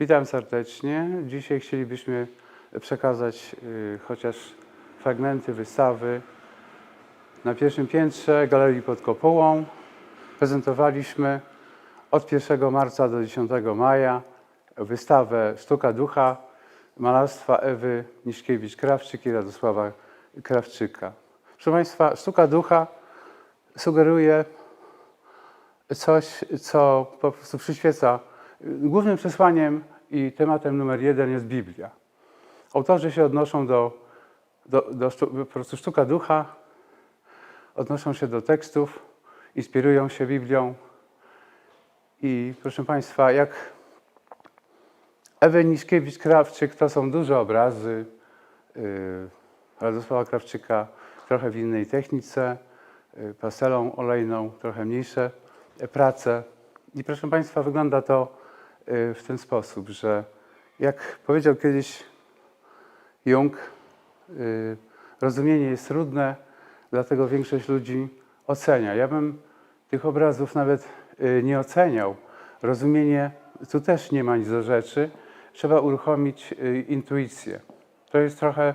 Witam serdecznie. Dzisiaj chcielibyśmy przekazać y, chociaż fragmenty wystawy na pierwszym piętrze Galerii pod Kopułą. Prezentowaliśmy od 1 marca do 10 maja wystawę Sztuka Ducha malarstwa Ewy Niszkiewicz-Krawczyk i Radosława Krawczyka. Proszę Państwa, Sztuka Ducha sugeruje coś, co po prostu przyświeca. Głównym przesłaniem i tematem numer jeden jest Biblia. Autorzy się odnoszą do, do, do po prostu sztuka ducha, odnoszą się do tekstów, inspirują się Biblią. I proszę Państwa, jak Ewy Niszkiewicz-Krawczyk to są duże obrazy yy, Radosława Krawczyka, trochę w innej technice, yy, pastelą olejną, trochę mniejsze prace. I proszę Państwa, wygląda to w ten sposób, że jak powiedział kiedyś Jung, yy, rozumienie jest trudne, dlatego większość ludzi ocenia. Ja bym tych obrazów nawet yy, nie oceniał. Rozumienie, tu też nie ma nic do rzeczy. Trzeba uruchomić intuicję. To jest trochę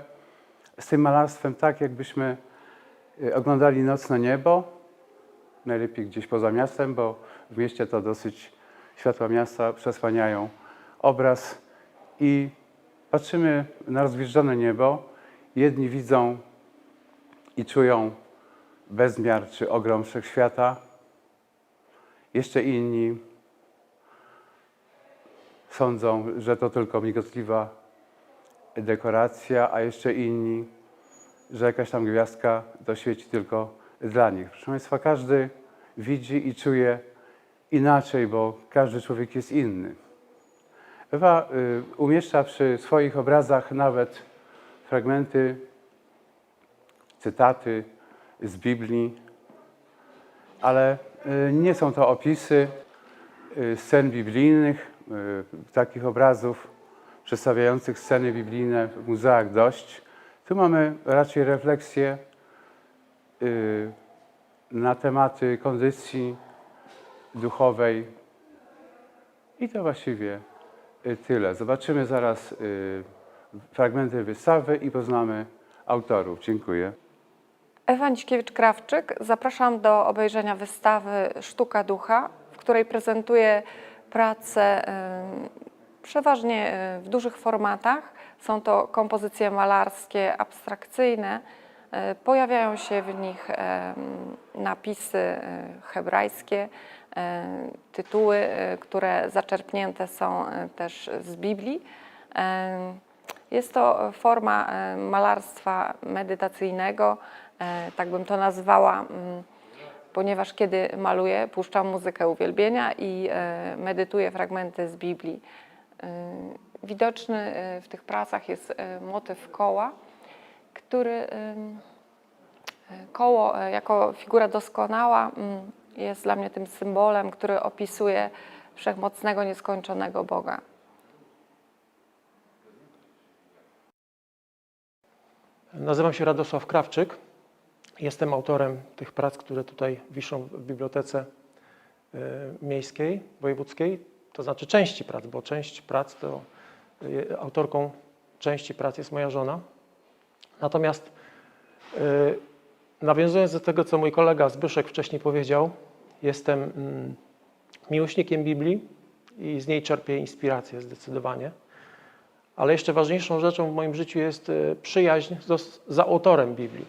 z tym malarstwem tak, jakbyśmy oglądali nocne niebo, najlepiej gdzieś poza miastem, bo w mieście to dosyć światła miasta przesłaniają obraz i patrzymy na rozwieżdżone niebo. Jedni widzą i czują bezmiar czy ogrom wszechświata, jeszcze inni sądzą, że to tylko migotliwa dekoracja, a jeszcze inni, że jakaś tam gwiazdka to świeci tylko dla nich. Proszę Państwa, każdy widzi i czuje inaczej, bo każdy człowiek jest inny. Ewa y, umieszcza przy swoich obrazach nawet fragmenty, cytaty z Biblii, ale y, nie są to opisy y, scen biblijnych, takich obrazów przedstawiających sceny biblijne w muzeach dość. Tu mamy raczej refleksję na tematy kondycji duchowej i to właściwie y, tyle. Zobaczymy zaraz y, fragmenty wystawy i poznamy autorów. Dziękuję. Ewa Niśkiewicz-Krawczyk, zapraszam do obejrzenia wystawy Sztuka Ducha, w której prezentuję prace em, przeważnie w dużych formatach. Są to kompozycje malarskie, abstrakcyjne. E, Pojawiają się w nich em, napisy e, hebrajskie, e, tytuły, e, które zaczerpnięte są e, też z Biblii. Jest to forma e, malarstwa medytacyjnego, e, tak bym to nazwała, ponieważ kiedy maluję, puszczam muzykę uwielbienia i e, medytuję fragmenty z Biblii. E, Widoczny e, w tych pracach jest e, motyw koła, który koło e, jako figura doskonała mm, jest dla mnie tym symbolem, który opisuje wszechmocnego, nieskończonego Boga. Nazywam się Radosław Krawczyk. Jestem autorem tych prac, które tutaj wiszą w bibliotece e, miejskiej, wojewódzkiej. To znaczy części prac, bo część prac to e, autorką części prac jest moja żona. Natomiast e, nawiązując do tego, co mój kolega Zbyszek wcześniej powiedział, jestem mm, miłośnikiem Biblii i z niej czerpię inspirację zdecydowanie. Ale jeszcze ważniejszą rzeczą w moim życiu jest e, przyjaźń z, z autorem Biblii.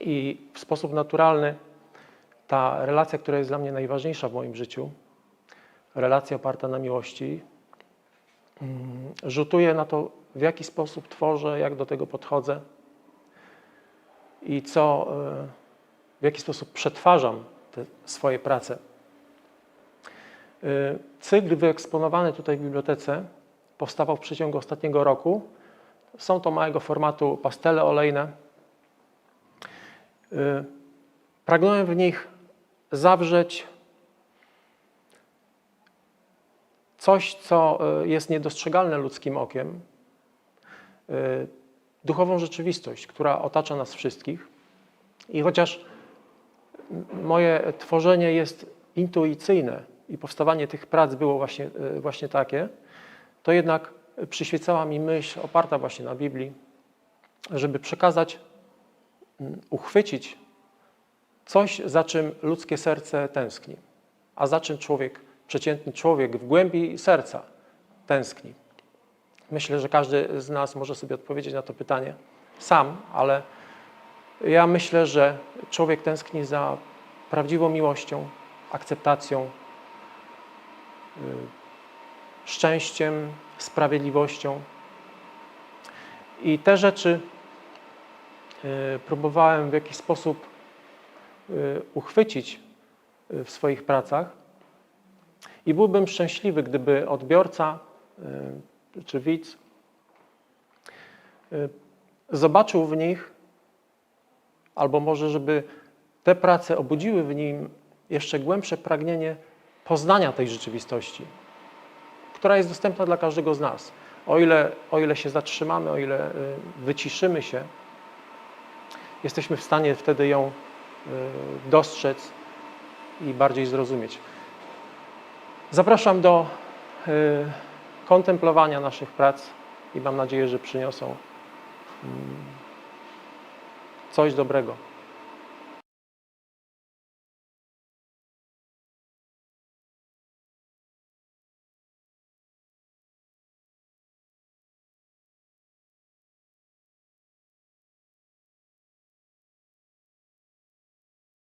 I w sposób naturalny ta relacja, która jest dla mnie najważniejsza w moim życiu, relacja oparta na miłości, mm, rzutuje na to, w jaki sposób tworzę, jak do tego podchodzę i co, e, w jaki sposób przetwarzam te swoje prace. E, Cykl wyeksponowany tutaj w bibliotece powstawał w przeciągu ostatniego roku. Są to małego formatu pastele olejne. Y, Pragnąłem w nich zawrzeć coś, co jest niedostrzegalne ludzkim okiem, duchową rzeczywistość, która otacza nas wszystkich. I chociaż moje tworzenie jest intuicyjne i powstawanie tych prac było właśnie, y, właśnie takie, to jednak przyświecała mi myśl oparta właśnie na Biblii, żeby przekazać, mm, uchwycić coś, za czym ludzkie serce tęskni, a za czym człowiek, przeciętny człowiek w głębi serca tęskni. Myślę, że każdy z nas może sobie odpowiedzieć na to pytanie sam, ale ja myślę, że człowiek tęskni za prawdziwą miłością, akceptacją, y, szczęściem, sprawiedliwością. I te rzeczy y, próbowałem w jakiś sposób y, uchwycić w swoich pracach. I byłbym szczęśliwy, gdyby odbiorca czy widz y, zobaczył w nich, albo może, żeby te prace obudziły w nim jeszcze głębsze pragnienie poznania tej rzeczywistości, która jest dostępna dla każdego z nas. O ile, o ile się zatrzymamy, o ile y, wyciszymy się, jesteśmy w stanie wtedy ją y, dostrzec i bardziej zrozumieć. Zapraszam do kontemplowania naszych prac i mam nadzieję, że przyniosą mm, coś dobrego.